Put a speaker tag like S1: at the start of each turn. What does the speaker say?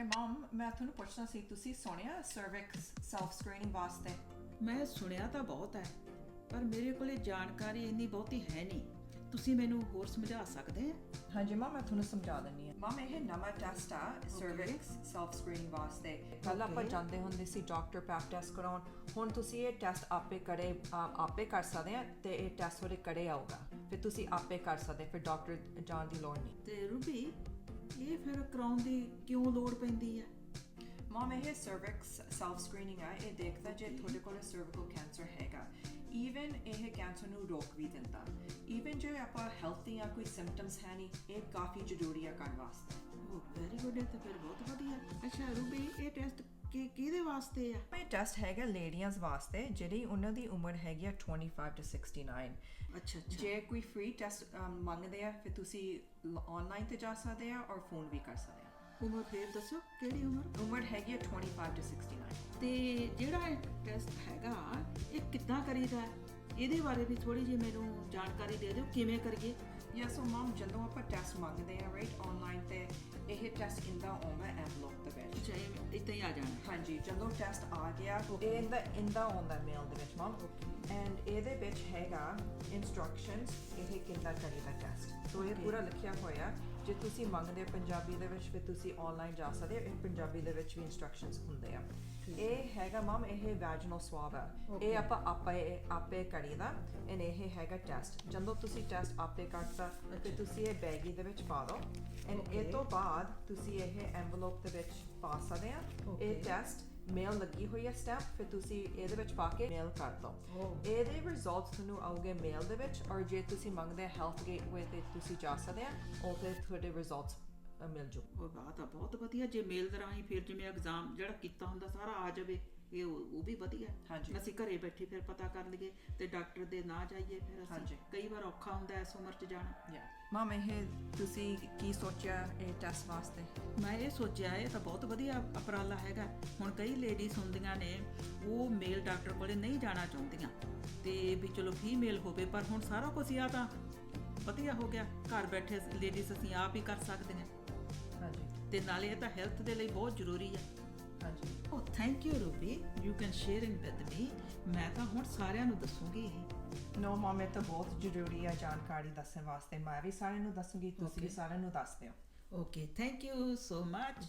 S1: High ਮਮ ਮੈਂ ਤੁਹਾਨੂੰ ਪੁੱਛਣਾ ਸੀ ਤੁਸੀਂ ਸੁਣਿਆ ਸਰਵਿਕਸ ਸੈਲਫ ਸਕਰੀਨਿੰਗ ਵਾਸਤੇ?
S2: ਮੈਂ ਸੁਣਿਆ ਤਾਂ ਬਹੁਤ ਹੈ ਪਰ ਮੇਰੇ ਕੋਲੇ ਜਾਣਕਾਰੀ ਇੰਨੀ ਬਹੁਤੀ ਹੈ ਨਹੀਂ। ਤੁਸੀਂ ਮੈਨੂੰ ਹੋਰ ਸਮਝਾ ਸਕਦੇ ਆ
S1: ਹਾਂਜੀ ਮਮ ਮੈਂ ਤੁਹਾਨੂੰ ਸਮਝਾ ਦਿੰਨੀ ਹਾਂ। ਮਮ ਇਹ ਨਵਾਂ ਟੈਸਟ ਆ ਸਰਵਿਕਸ ਸੈਲਫ ਸਕਰੀਨਿੰਗ ਵਾਸਤੇ। ਕੱਲ ਆਪਾਂ. ਜਾਂਦੇ ਹੁੰਦੇ ਸੀ ਡਾਕਟਰ ਪੈਪ ਟੈਸਟ ਕਰਾਉਣ। ਹੁਣ ਤੁਸੀਂ ਇਹ ਟੈਸਟ ਆਪੇ ਕਰੇ ਆ- ਆਪੇ ਕਰ ਸਕਦੇ ਆ ਤੇ ਇਹ ਟੈਸਟ ਤੁਹਾਡੇ ਕੜੇ ਆਊਗਾ। ਫਿਰ ਤੁਸੀਂ ਆਪੇ ਕਰ ਸਕਦੇ ਫਿਰ ਡਾਕਟਰ ਜਾਣ ਦੀ ਲੋੜ ਨਹੀਂ।
S2: ਤੇ ਰੂਬੀ ਇਹ ਫਿਰ ਕਰਾਉਣ ਦੀ ਕਿਉਂ ਲੋੜ ਪੈਂਦੀ ਹੈ?
S1: ਮਮ ਇਹ ਸਰਵਿਕਸ ਸੈਲਫ ਸਕਰੀਨਿੰਗ ਆ। ਇਹ ਦੇਖਦਾ ਜੇ ਤੁਹਾਡੇ ਕੋਲ ਸਰਵਿਕਲ ਕੈਂਸਰ ਹੈਗਾ। ਈਵਨ ਇਹ ਕੈਂਸਰ ਨੂੰ ਰੋਕ ਵੀ ਦਿੰਦਾ। ਈਵਨ ਜੇ ਆਪਾਂ ਹੈਲਥੀ ਆ ਕੋਈ ਸਿੰਪਟਮਸ ਹੈ ਨਹੀਂ ਇਹ ਕਾਫੀ ਜ਼ਰੂਰੀ ਆ ਕਰਨ ਵਾਸਤੇ।
S2: ਉਹ ਵੈਰੀ ਗੁੱਡ ਹੈ ਤਾਂ ਫਿਰ ਬਹੁਤ ਵਧੀਆ। ਅੱਛਾ ਰੂਬੀ ਇਹ ਟੈਸਟ ਵਾਸਤੇ ਆ?
S1: ਇਹ ਟੈਸਟ ਹੈਗਾ ਲੇਡੀਜ਼ ਵਾਸਤੇ ਜਿਹੜੀ ਉਹਨਾਂ ਦੀ ਉਮਰ ਹੈਗੀ ਆ 25 to 69
S2: ਅੱਛਾ ਅੱਛਾ।
S1: ਜੇ ਕੋਈ ਫ੍ਰੀ ਟੈਸਟ ਮੰਗਦੇ ਆ ਫਿਰ ਤੁਸੀਂ ਆਨਲਾਈਨ ਤੇ ਜਾ ਸਕਦੇ ਆ ਔਰ ਫੋਨ ਵੀ ਕਰ ਸਕਦੇ ਆ।
S2: ਉਮਰ ਫੇਰ ਦੱਸੋ ਕਿਹੜੀ ਉਮਰ?
S1: ਉਮਰ ਹੈਗੀ ਆ 25 to 69
S2: ਤੇ ਜਿਹੜਾ ਇਹ ਟੈਸਟ ਹੈਗਾ ਇਹ ਕਿੱਦਾਂ ਕਰੀਦਾ? ਇਹਦੇ ਬਾਰੇ ਵੀ ਥੋੜੀ ਜਿਹੀ ਮੈਨੂੰ ਜਾਣਕਾਰੀ ਦੇ ਦਿਓ ਕਿਵੇਂ ਕਰੀਏ?
S1: ਯਾ ਸੋ ਮਮ ਜਦੋਂ ਆਪਾਂ ਟੈਸਟ ਮੰਗਦੇ ਆ ਰਾਈਟ ਆਨਲਾਈਨ ਤੇ ਇਹ ਟੈਸਟ ਇੰਦਾ ਆਉਂਦਾ ਐਨਵਲਪ ਦੇ ਵਿੱਚ।
S2: ਅੱਛਾ ਇਹ ਇੱਦਾਂ ਹੀ ਆ ਜਾਣਾ।
S1: ਹਾਂਜੀ ਜਦੋਂ ਟੈਸਟ ਆ ਗਿਆ ਇਹ ਇੰਦਾ ਇੰਦਾ ਆਉਂਦਾ ਮੇਲ ਦੇ ਵਿੱਚ ਮਮ ਐਂਡ ਇਹਦੇ ਵਿੱਚ ਹੈਗਾ ਇਨਸਟਰਕਸ਼ਨਸ ਇਹ ਕਿੰਦਾ ਕਰੀਦਾ ਟੈਸਟ ਸੋ ਇਹ. ਪੂਰਾ ਲਿਖਿਆ ਹੋਇਆ ਜੇ ਤੁਸੀਂ ਮੰਗਦੇ ਹੋ ਪੰਜਾਬੀ ਦੇ ਵਿੱਚ ਫਿਰ ਤੁਸੀਂ ਆਨਲਾਈਨ ਜਾ ਸਕਦੇ ਹੋ। ਇਹ ਪੰਜਾਬੀ ਦੇ ਵਿੱਚ ਵੀ ਇਨਸਟਰਕਸ਼ਨਸ ਹੁੰਦੇ ਆ। ਇਹ ਹੈਗਾ ਮਮ ਇਹ ਵੈਜਨਲ ਸਵਾਬ ਆ. ਇਹ ਆਪਾਂ ਆਪੇ ਆਪੇ ਕਰੀਦਾ ਐਂਡ ਇਹ ਹੈਗਾ ਟੈਸਟ ਜਦੋਂ ਤੁਸੀਂ ਟੈਸਟ ਆਪੇ ਕਰਤਾ ਤੇ ਤੁਸੀਂ ਇਹ ਬੈਗੀ ਦੇ ਵਿੱਚ ਪਾ ਦਿਓ ਐਂਡ. ਇਹ ਤੋਂ ਬਾਅਦ ਤੁਸੀਂ ਇਹ ਐਨਵਲਪ ਦੇ ਵਿੱਚ ਪਾ ਸਕਦੇ ਆ. ਇਹ ਟੈਸਟ ਮੇਲ ਲੱਗੀ ਹੋਈ ਹੈ ਸਟੈਂਪ ਫਿਰ ਤੁਸੀਂ ਇਹਦੇ ਵਿੱਚ ਪਾ ਕੇ ਮੇਲ ਕਰ ਦਿਓ।
S2: Oh.
S1: ਇਹਦੇ ਰਿਜ਼ਲਟਸ ਤੁਹਾਨੂੰ ਆਉਗੇ ਮੇਲ ਦੇ ਵਿੱਚ ਔਰ ਜੇ ਤੁਸੀਂ ਮੰਗਦੇ ਹੈਲਥ ਗੇਟਵੇ ਤੇ ਤੁਸੀਂ ਜਾ ਸਕਦੇ ਆ ਉਹ ਫਿਰ ਤੁਹਾਡੇ ਰਿਜ਼ਲਟਸ ਮਿਲ ਜੂ।
S2: ਉਹ ਬਾਤ ਆ ਬਹੁਤ ਵਧੀਆ। ਜੇ ਮੇਲ ਰਾਹੀਂ ਫਿਰ ਜਿਵੇਂ ਐਗਜ਼ਾਮ ਜਿਹੜਾ ਕੀਤਾ ਹੁੰਦਾ ਸਾਰਾ ਆ ਜਾਵੇ। ਇਹ ਉਹ ਵੀ ਵਧੀਆ
S1: ਹਾਂਜੀ।
S2: ਅਸੀਂ ਘਰੇ ਬੈਠੇ ਫਿਰ ਪਤਾ ਕਰ ਲਈਏ ਤੇ ਡਾਕਟਰ ਦੇ ਨਾ ਜਾਈਏ ਫਿਰ। ਅਸੀਂ ਕਈ ਵਾਰ ਔਖਾ ਹੁੰਦਾ ਇਸ ਉਮਰ 'ਚ ਜਾਣਾ।
S1: ਮਮ ਇਹ ਤੁਸੀਂ ਕੀ ਸੋਚਿਆ ਇਹ ਟੈਸਟ ਵਾਸਤੇ?
S2: ਮੈਂ ਇਹ ਸੋਚਿਆ ਇਹ ਤਾਂ ਬਹੁਤ ਵਧੀਆ ਉਪਰਾਲਾ ਹੈਗਾ। ਹੁਣ ਕਈ ਲੇਡੀਜ਼ ਹੁੰਦੀਆਂ ਨੇ ਉਹ ਮੇਲ ਡਾਕਟਰ ਕੋਲੇ ਨਹੀਂ ਜਾਣਾ ਚਾਹੁੰਦੀਆਂ। ਤੇ ਵੀ ਚਲੋ ਫੀਮੇਲ ਹੋਵੇ ਪਰ ਹੁਣ ਸਾਰਾ ਕੁਝ ਆ ਤਾਂ ਵਧੀਆ ਹੋ ਗਿਆ। ਘਰ ਬੈਠੇ ਲੇਡੀਜ਼ ਅਸੀਂ ਆਪ ਹੀ ਕਰ ਸਕਦੀਆਂ
S1: ਹਾਂਜੀ।
S2: ਤੇ ਨਾਲੇ ਇਹ ਤਾਂ ਹੈਲਥ ਦੇ ਲਈ ਬਹੁਤ ਜ਼ਰੂਰੀ ਹੈ।
S1: ਹਾਂਜੀ
S2: Oh, thank you, Ruby. You can share it with me. ਮੈਂ ਤਾਂ ਹੁਣ ਸਾਰਿਆਂ ਨੂੰ ਦੱਸੂਗੀ ਇਹ
S1: ਨੋ ਮਮ ਤਾਂ ਬਹੁਤ ਜ਼ਰੂਰੀ ਹੈ ਜਾਣਕਾਰੀ ਦੱਸਣ ਵਾਸਤੇ ਮੈਂ ਵੀ ਸਾਰਿਆਂ ਨੂੰ ਦੱਸੂਗੀ ਤੁਸੀਂ ਵੀ
S2: Okay.
S1: ਸਾਰਿਆਂ ਨੂੰ ਦੱਸ ਦਿਓ
S2: Okay, thank you so much.